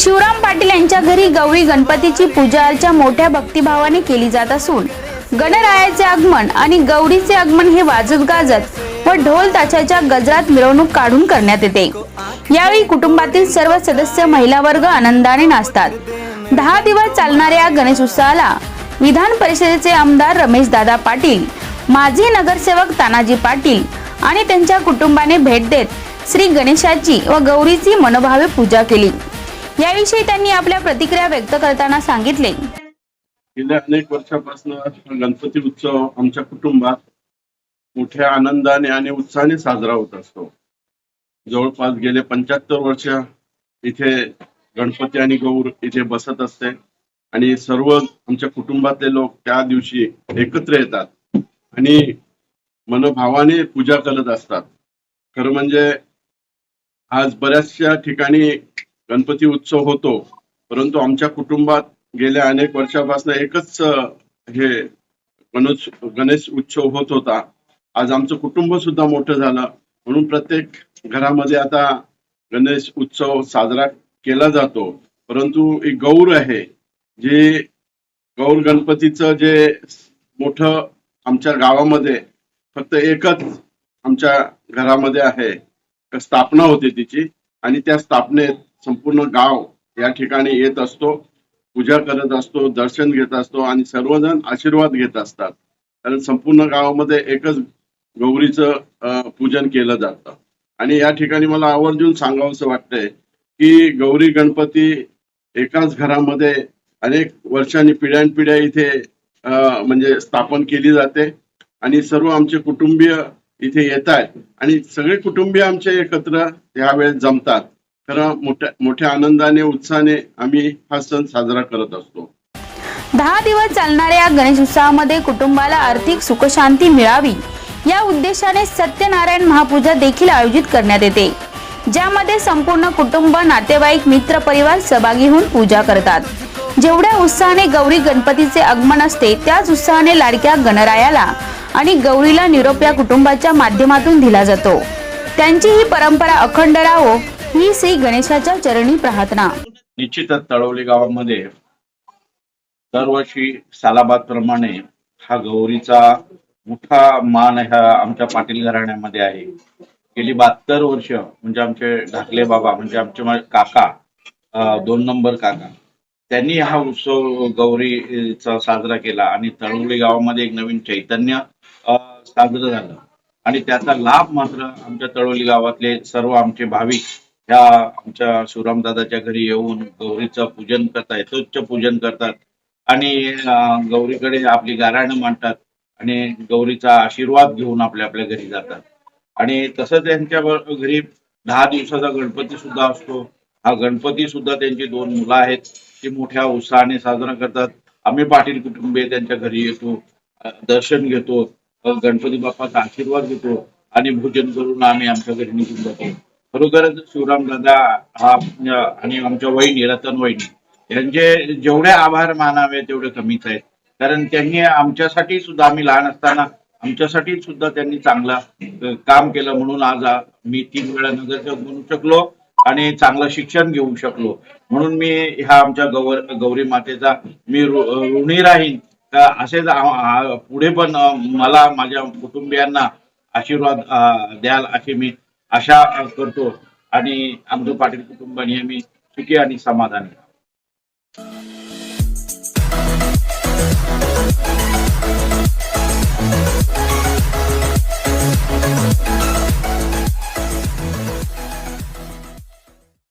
शिवराम पाटील यांच्या घरी गौरी गणपतीची पूजा अर्चा मोठ्या भक्तिभावाने केली जात असून गणरायाचे आगमन आणि गौरीचे आगमन हे वाजत गाजत व ढोल ताशाच्या गजरात मिरवणूक काढून करण्यात येते. यावेळी कुटुंबातील सर्व सदस्य महिला वर्ग आनंदाने नाचतात. दहा दिवस चालणाऱ्या गणेश उत्सवाला विधान परिषदेचे आमदार रमेश दादा पाटील माजी नगरसेवक तानाजी पाटील आणि त्यांच्या कुटुंबाने भेट देत श्री गणेशाची व गौरीची मनोभावे पूजा केली. याविषयी त्यांनी आपल्या प्रतिक्रिया व्यक्त करताना सांगितले. गेल्या अनेक वर्षापासून गणपती उत्सव आमच्या कुटुंबात मोठ्या आनंदाने आणि उत्साहाने साजरा होत असतो. जवळपास गेले पंच्याहत्तर वर्ष इथे गणपती आणि गौर इथे बसत असते आणि सर्व आमच्या कुटुंबातले लोक त्या दिवशी एकत्र येतात आणि मनोभावाने पूजा करत असतात. खरं म्हणजे आज बऱ्याचशा ठिकाणी गणपती उत्सव होतो. परंतु आमच्या कुटुंबात गेल्या अनेक वर्षापासून एकच हे गणेश गणेश उत्सव होत होता. आज आमचं कुटुंब सुद्धा मोठं झालं. म्हणून प्रत्येक घरामध्ये आता गणेश उत्सव साजरा केला जातो. परंतु एक गौर आहे जे गौर गणपतीचं जे मोठं आमच्या गावामध्ये फक्त एकच आमच्या घरामध्ये आहे. स्थापना होते तिची आणि त्या स्थापनेत संपूर्ण गाव या ठिकाणी येत असतो पूजा करत असतो दर्शन घेत असतो आणि सर्वजण आशीर्वाद घेत असतात. कारण संपूर्ण गावामध्ये एकच गौरीचं पूजन केलं जातं. आणि या ठिकाणी मला आवर्जून सांगावंसं वाटतंय की गौरी गणपती एकाच घरामध्ये अनेक वर्षांनी पिढ्यानपिढ्या इथे म्हणजे स्थापन केली जाते. आणि सर्व आमचे कुटुंबीय इथे येत आहेत आणि सगळे कुटुंबीय आमचे एकत्र यावेळेस जमतात. खरं मोठ्या मोठ्या आनंदाने उत्साहाने आम्ही हा सण साजरा करत असतो. दहा दिवस चालणाऱ्या या गणेश उत्सवामध्ये कुटुंबाला आर्थिक सुखशांती मिळावी या उद्देशाने सत्यनारायण महापूजा देखील आयोजित करण्यात येते. ज्यामध्ये संपूर्ण कुटुंब नातेवाईक मित्र परिवार सहभागी होऊन पूजा करतात. जेवढ्या उत्साहाने गौरी गणपतीचे आगमन असते त्याच उत्साहाने लाडक्या गणरायाला आणि गौरीला निरोप या कुटुंबाच्या माध्यमातून दिला जातो. त्यांची ही परंपरा अखंड राहो ही श्री गणेशाच्या चरणी प्रार्थना. निश्चितच तळवली गावामध्ये दरवर्षी सालाबाद प्रमाणे हा गौरीचा मोठा मान ह्या आमच्या पाटील घराण्यामध्ये आहे. गेली बहात्तर वर्ष म्हणजे आमचे ढाकले बाबा म्हणजे आमचे काका दोन नंबर काका त्यांनी हा उत्सव गौरीचा साजरा केला आणि तळवली गावामध्ये एक नवीन चैतन्य साजरं झालं. आणि त्याचा लाभ मात्र आमच्या तळवली गावातले सर्व आमचे भाविक ह्या आमच्या शिवरामदादाच्या घरी येऊन गौरीचं पूजन करतात यथोच्च पूजन करतात. आणि गौरीकडे आपली गाराणं मांडतात आणि गौरीचा आशीर्वाद घेऊन आपल्या आपल्या घरी जातात. आणि तसं त्यांच्या घरी दहा दिवसाचा गणपती सुद्धा असतो. हा गणपती सुद्धा त्यांची दोन मुलं आहेत ती मोठ्या उत्साहाने साजरा करतात. आम्ही पाटील कुटुंबीय त्यांच्या घरी येतो दर्शन घेतो गणपती बाप्पाचा आशीर्वाद घेतो आणि भोजन करून आम्ही आमच्या घरी निघून जातो. खरोखरच शिवराम दादा हा आणि आमच्या वहिनी रतन वहिनी यांचे जेवढे आभार मानावे तेवढे कमीच आहेत. कारण त्यांनी आमच्यासाठी सुद्धा आम्ही लहान असताना आमच्यासाठी सुद्धा त्यांनी चांगला काम केलं म्हणून आज मी तीन वेळा नगरसेवक बनू शकलो आणि चांगलं शिक्षण घेऊ शकलो. म्हणून मी ह्या आमच्या गौर गौरी मातेचा मी ऋणी राहीन. असेच पुढे पण मला माझ्या कुटुंबियांना आशीर्वाद द्याल अशी मी आशा करतो आणि अमृत पाटील कुटुंब नेहमी सुखी आणि समाधानी.